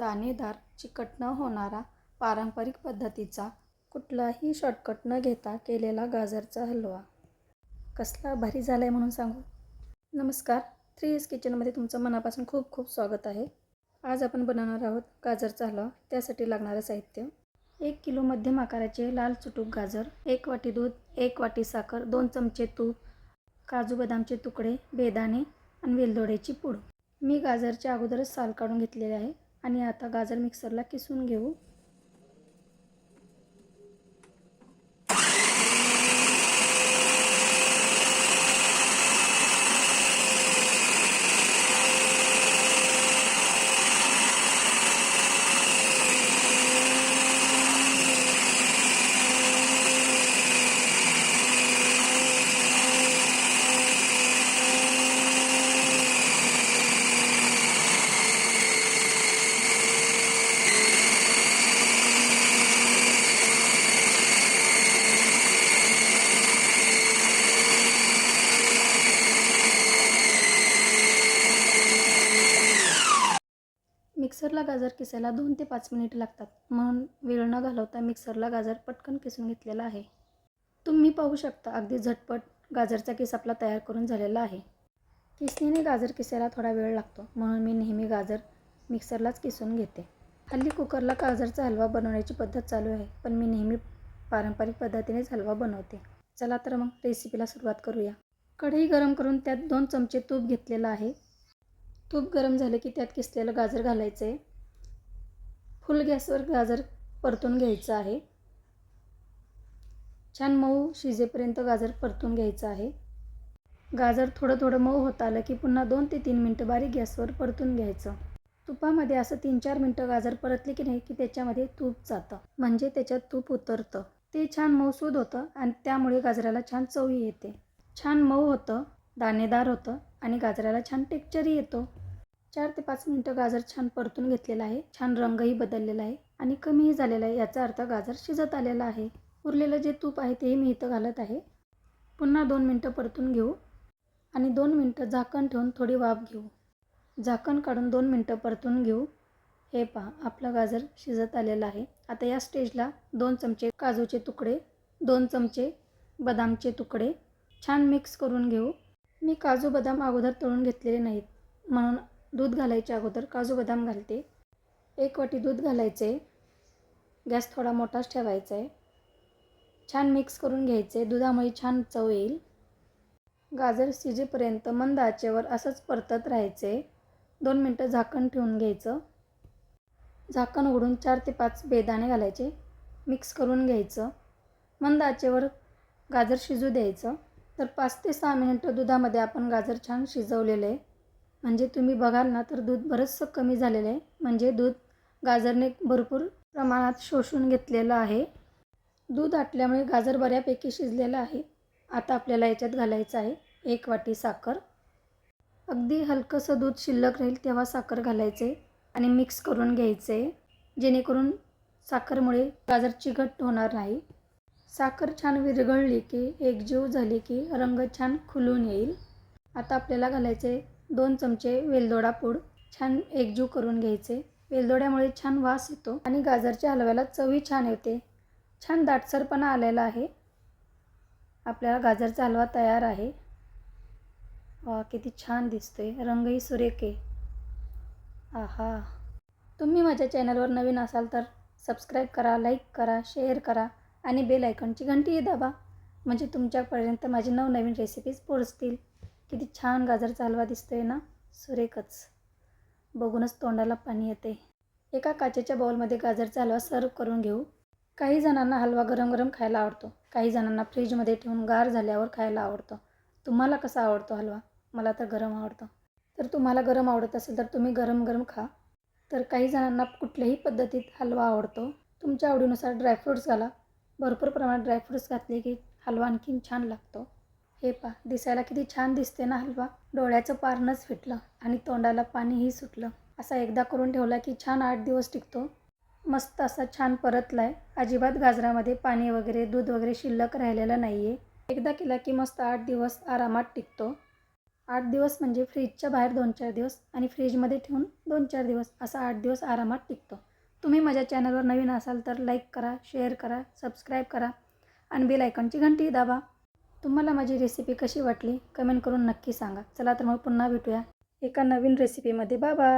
दाणेदार चिकट न होणारा पारंपरिक पद्धतीचा कुठलाही शॉर्टकट न घेता केलेला गाजरचा हलवा. कसला भारी झाला आहे म्हणून सांगू? नमस्कार थ्री एस किचनमध्ये तुमचं मनापासून खूप खूप स्वागत आहे. आज आपण बनवणार आहोत गाजरचा हलवा. त्यासाठी लागणारं साहित्य. एक किलो मध्यम आकाराचे लाल चुटूक गाजर एक वाटी दूध एक वाटी साखर दोन चमचे तूप काजू बदामचे तुकडे बेदाणे आणि वेलदोड्याची पूड. मी गाजरच्या अगोदरच साल काढून घेतलेले आहे. आणि आता गाजर मिक्सरला किसून घेऊ. मिक्सरला गाजर किसायला दोन ते पाच मिनिट लागतात. म्हणून वेळ न घालवता मिक्सरला गाजर पटकन किसून घेतलेला आहे. तुम्ही पाहू शकता अगदी झटपट गाजरचा किस आपला तयार करून झालेला आहे. किसणीने गाजर किसायला थोडा वेळ लागतो म्हणून मी नेहमी गाजर मिक्सरलाच किसून घेते. हल्ली कुकरला गाजरचा हलवा बनवण्याची पद्धत चालू आहे पण मी नेहमी पारंपरिक पद्धतीनेच हलवा बनवते. चला तर मग रेसिपीला सुरुवात करूया. कढई गरम करून त्यात दोन चमचे तूप घेतलेलं आहे. तूप गरम झालं की त्यात किसलेलं गाजर घालायचं आहे. फुल गॅसवर गाजर परतून घ्यायचं आहे. छान मऊ शिजेपर्यंत गाजर परतून घ्यायचं आहे. गाजर थोडं थोडं मऊ होत आलं की पुन्हा दोन ते तीन मिनटं बारीक गॅसवर परतून घ्यायचं. तुपामध्ये असं तीन चार मिनटं गाजर परतले की नाही की त्याच्यामध्ये तूप जातं. म्हणजे त्याच्यात तूप उतरतं. ते छान मऊसूद होतं आणि त्यामुळे गाजराला छान चवही येते. छान मऊ होतं दाणेदार होतं आणि गाजराला छान टेक्चरही येतो. चार ते पाच मिनटं गाजर छान परतून घेतलेला आहे. छान रंगही बदललेला आहे आणि कमीही झालेला आहे. याचा अर्थ गाजर शिजत आलेला आहे. उरलेलं जे तूप आहे तेही मी इथं घालत आहे. पुन्हा दोन मिनटं परतून घेऊ आणि दोन मिनटं झाकण ठेवून थोडी वाफ घेऊ. झाकण काढून दोन मिनटं परतून घेऊ. हे पहा आपलं गाजर शिजत आलेलं आहे. आता या स्टेजला दोन चमचे काजूचे तुकडे दोन चमचे बदामचे तुकडे छान मिक्स करून घेऊ. मी काजू बदाम अगोदर तळून घेतलेले नाहीत. म्हणून दूध घालायच्या अगोदर काजू बदाम घालते. एक वाटी दूध घालायचे. गॅस थोडा मोठाच ठेवायचा आहे. छान मिक्स करून घ्यायचे. दुधामुळे छान चव येईल. गाजर शिजेपर्यंत मंद आचेवर असंच परतत राहायचे. दोन मिनटं झाकण ठेवून घ्यायचं. झाकण उघडून चार ते पाच बेदाणे घालायचे. मिक्स करून घ्यायचं. मंद आचेवर गाजर शिजू द्यायचं. तर पाच ते सहा मिनिटं दुधामध्ये आपण गाजर छान शिजवलेलं आहे. म्हणजे तुम्ही बघाल ना तर दूध बरंचसं कमी झालेलं आहे. म्हणजे दूध गाजरने भरपूर प्रमाणात शोषून घेतलेलं आहे. दूध आटल्यामुळे गाजर बऱ्यापैकी शिजलेलं आहे. आता आपल्याला याच्यात घालायचं आहे एक वाटी साखर. अगदी हलकंसं दूध शिल्लक राहील तेव्हा साखर घालायचे आणि मिक्स करून घ्यायचे जेणेकरून साखरमुळे गाजर चिकट होणार नाही. साखर छान विरघळली की एकजीव झाली की रंग छान खुलून येईल. आता आपल्याला घालायचे दोन चमचे वेलदोडा पूड छान एकजीव करून घ्यायचे. वेलदोड्यामुळे छान वास येतो आणि गाजरच्या हलव्याला चवी छान येते. छान दाटसरपणा आलेला आहे. आपल्याला गाजरचा हलवा तयार आहे. वा किती छान दिसतोय. रंगही सुरेख आहे. आहा. तुम्ही माझ्या चॅनलवर नवीन असाल तर सबस्क्राईब करा लाईक करा शेअर करा आणि बेल आयकॉनची घंटीही दाबा. म्हणजे तुमच्यापर्यंत माझी नवनवीन रेसिपीज पोहोचतील. किती छान गाजरचा हलवा दिसतोय ना सुरेखच. बघूनच तोंडाला पाणी येते एका काचेच्या बाउलमध्ये गाजरचा हलवा सर्व करून घेऊ. काही जणांना हलवा गरम गरम खायला आवडतो. काही जणांना फ्रीजमध्ये ठेवून गार झाल्यावर खायला आवडतो. तुम्हाला कसा आवडतो हलवा? मला तर गरम आवडतो. तर तुम्हाला गरम आवडत असेल तर तुम्ही गरम गरम खा. तर काही जणांना कुठल्याही पद्धतीत हलवा आवडतो. तुमच्या आवडीनुसार ड्रायफ्रूट्स घाला. भरपूर प्रमाणात ड्रायफ्रूट्स घातले की हलवा आणखीन छान लागतो. हे पा दिसायला किती छान दिसते ना हलवा. डोळ्याचं पारणंच फिटलं आणि तोंडाला पाणीही सुटलं. असा एकदा करून ठेवला की छान आठ दिवस टिकतो. मस्त असा छान परतला आहे अजिबात गाजरामध्ये पाणी वगैरे दूध वगैरे शिल्लक राहिलेलं नाही आहे एकदा केला की मस्त आठ दिवस आरामात टिकतो. आठ दिवस म्हणजे फ्रीजच्या बाहेर दोन चार दिवस आणि फ्रीजमध्ये ठेवून दोन चार दिवस असा आठ दिवस आरामात टिकतो. तुम्ही माझ्या चॅनलवर नवीन असाल तर लाईक करा शेअर करा सबस्क्राईब करा आणि बेल आयकॉनची घंटी दाबा. तुम्हाला माझी रेसिपी कशी वाटली? कमेंट करून नक्की सांगा. चला तर मग पुन्हा भेटूया. एका नवीन रेसिपीमध्ये बाबा